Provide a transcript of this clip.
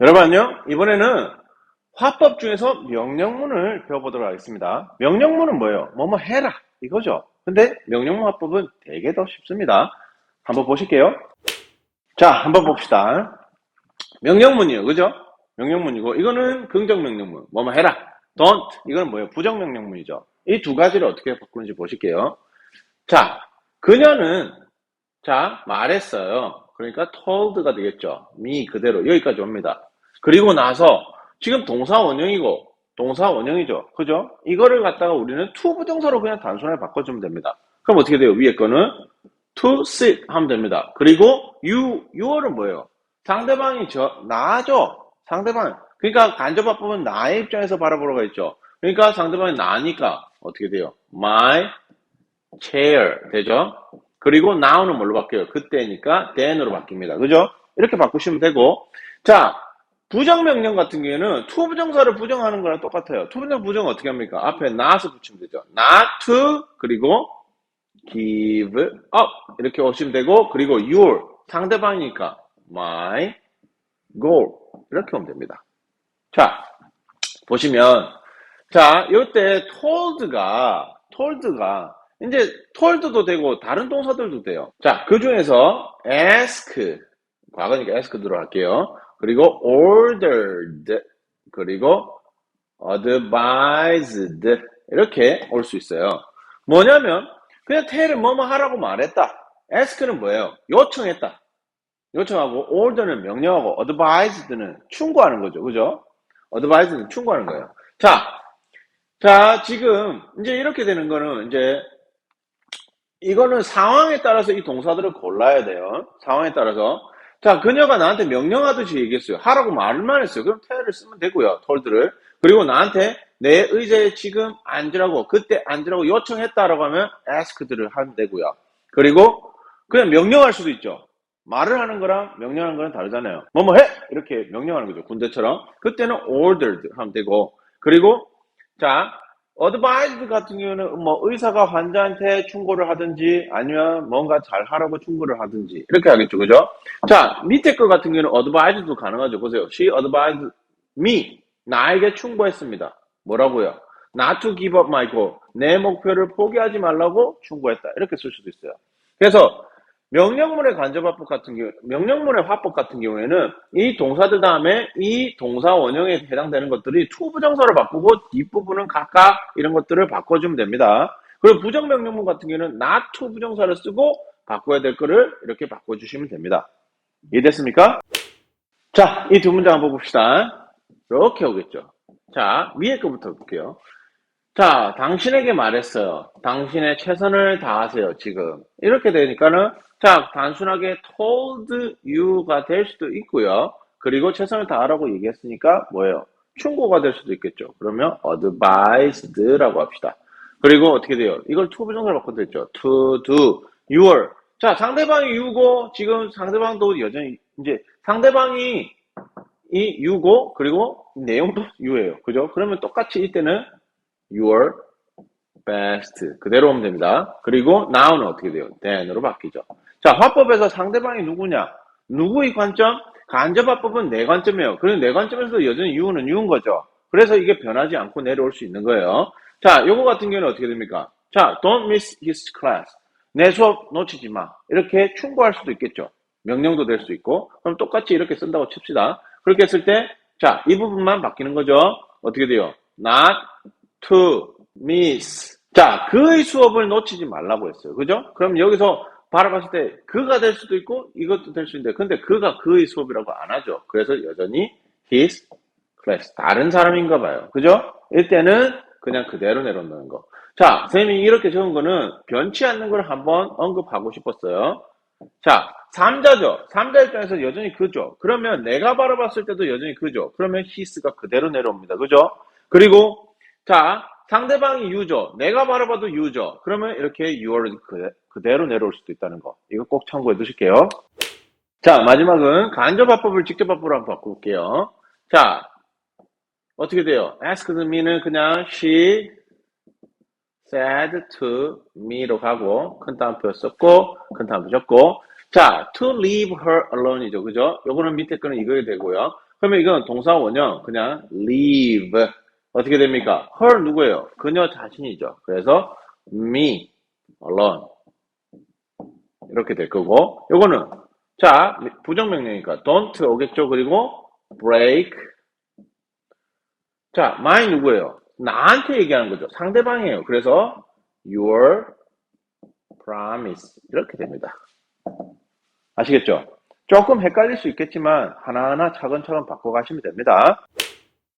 여러분 안녕? 이번에는 화법 중에서 명령문을 배워보도록 하겠습니다. 명령문은 뭐예요? 뭐뭐 해라 이거죠. 근데 명령문 화법은 되게 더 쉽습니다. 한번 보실게요. 자, 한번 봅시다. 명령문이에요. 그죠? 명령문이고 이거는 긍정 명령문. 뭐뭐 해라. don't. 이건 뭐예요? 부정 명령문이죠. 이 두 가지를 어떻게 바꾸는지 보실게요. 자, 그녀는 자, 말했어요. 그러니까 told가 되겠죠. me 그대로 여기까지 옵니다. 그리고 나서 지금 동사 원형이고 동사 원형이죠. 그죠? 이거를 갖다가 우리는 to 부정사로 그냥 단순하게 바꿔주면 됩니다. 그럼 어떻게 돼요? 위에 거는 to sit 하면 됩니다. 그리고 you, you는 뭐예요? 상대방이 저, 나죠? 상대방. 그러니까 간접합법은 나의 입장에서 바라보러가 있죠. 그러니까 상대방이 나니까 어떻게 돼요? my chair 되죠? 그리고 now는 뭘로 바뀌어요? 그때니까 then으로 바뀝니다. 그죠? 이렇게 바꾸시면 되고 자 부정명령 같은 경우에는 to 부정사를 부정하는 거랑 똑같아요. to 부정 부정 어떻게 합니까? 앞에 not을 붙이면 되죠. not to 그리고 give up 이렇게 오시면 되고 그리고 your 상대방이니까 my goal 이렇게 오면 됩니다. 자 보시면 자 이때 told가 told가 이제 told도 되고 다른 동사들도 돼요. 자, 그 중에서 ask 과거니까 ask 들어갈게요. 그리고 ordered 그리고 advised 이렇게 올 수 있어요. 뭐냐면 그냥 tell을 뭐뭐 하라고 말했다. ask는 뭐예요? 요청했다. 요청하고 order는 명령하고 advised는 충고하는 거죠. 그죠? advised는 충고하는 거예요. 자, 자, 지금 이제 이렇게 되는 거는 이제 이거는 상황에 따라서 이 동사들을 골라야 돼요. 상황에 따라서. 자, 그녀가 나한테 명령하듯이 얘기했어요. 하라고 말만 했어요. 그럼 테를 쓰면 되고요. 톨드를. 그리고 나한테 내 의자에 지금 앉으라고, 그때 앉으라고 요청했다라고 하면 ask들을 하면 되고요. 그리고 그냥 명령할 수도 있죠. 말을 하는 거랑 명령하는 거랑 다르잖아요. 뭐뭐 해! 이렇게 명령하는 거죠. 군대처럼. 그때는 ordered 하면 되고. 그리고, 자, 어드바이즈 같은 경우는 뭐 의사가 환자한테 충고를 하든지 아니면 뭔가 잘 하라고 충고를 하든지 이렇게 하겠죠. 그죠? 자, 밑에 거 같은 경우는 어드바이즈도 가능하죠. 보세요. She advised me. 나에게 충고했습니다. 뭐라고요? Not to give up my goal. 내 목표를 포기하지 말라고 충고했다. 이렇게 쓸 수도 있어요. 그래서 명령문의 간접화법 같은 경우, 명령문의 화법 같은 경우에는 이 동사들 다음에 이 동사 원형에 해당되는 것들이 to 부정사로 바꾸고 뒷부분은 각각 이런 것들을 바꿔주면 됩니다. 그리고 부정명령문 같은 경우는 not to 부정사를 쓰고 바꿔야 될 거를 이렇게 바꿔주시면 됩니다. 이해됐습니까? 자, 이 두 문장 한번 봅시다. 이렇게 오겠죠. 자, 위에 거부터 볼게요. 자, 당신에게 말했어요. 당신의 최선을 다하세요, 지금. 이렇게 되니까는, 자, 단순하게 told you가 될 수도 있고요. 그리고 최선을 다하라고 얘기했으니까 뭐예요? 충고가 될 수도 있겠죠. 그러면 advised라고 합시다. 그리고 어떻게 돼요? 이걸 to 부정사로 바꿔도 있죠. to do your. 자, 상대방이 you고, 지금 상대방도 여전히, 이제 상대방이 이 you고, 그리고 내용도 you예요. 그죠? 그러면 똑같이 이때는 your best 그대로 오면 됩니다. 그리고 now는 어떻게 돼요? then으로 바뀌죠. 자, 화법에서 상대방이 누구냐? 누구의 관점? 간접화법은 내 관점이에요. 그리고 내 관점에서도 여전히 you는 you인 거죠. 그래서 이게 변하지 않고 내려올 수 있는 거예요. 자, 요거 같은 경우는 어떻게 됩니까? 자, don't miss his class. 내 수업 놓치지 마. 이렇게 충고할 수도 있겠죠. 명령도 될 수 있고. 그럼 똑같이 이렇게 쓴다고 칩시다. 그렇게 했을 때, 자, 이 부분만 바뀌는 거죠. 어떻게 돼요? not to miss. 자, 그의 수업을 놓치지 말라고 했어요. 그죠? 그럼 여기서 바라봤을 때 그가 될 수도 있고 이것도 될 수 있는데 근데 그가 그의 수업이라고 안 하죠. 그래서 여전히 his class. 다른 사람인가 봐요. 그죠? 이때는 그냥 그대로 내려놓는 거. 자, 선생님이 이렇게 적은 거는 변치 않는 걸 한번 언급하고 싶었어요. 자, 3자죠. 3자 입장에서 여전히 그죠. 그러면 내가 바라봤을 때도 여전히 그죠. 그러면 his가 그대로 내려옵니다. 그죠? 그리고 자, 상대방이 유죠. 내가 바라봐도 유죠. 그러면 이렇게 you're 그대로 내려올 수도 있다는 거. 이거 꼭 참고해 두실게요. 자, 마지막은 간접화법을 직접화법으로 한번 바꿀게요. 자, 어떻게 돼요? asked me는 그냥 she said to me로 가고 큰 따옴표 썼고 큰 따옴표 썼고 자, to leave her alone이죠. 그죠? 요거는 밑에 거는 이거에 되고요. 그러면 이건 동사 원형 그냥 leave 어떻게 됩니까? her 누구예요? 그녀 자신이죠. 그래서 me alone 이렇게 될 거고 요거는 자 부정명령이니까 don't 오겠죠. 그리고 break 자 my 누구예요? 나한테 얘기하는 거죠. 상대방이에요. 그래서 your promise 이렇게 됩니다. 아시겠죠? 조금 헷갈릴 수 있겠지만 하나하나 차근차근 바꿔가시면 됩니다.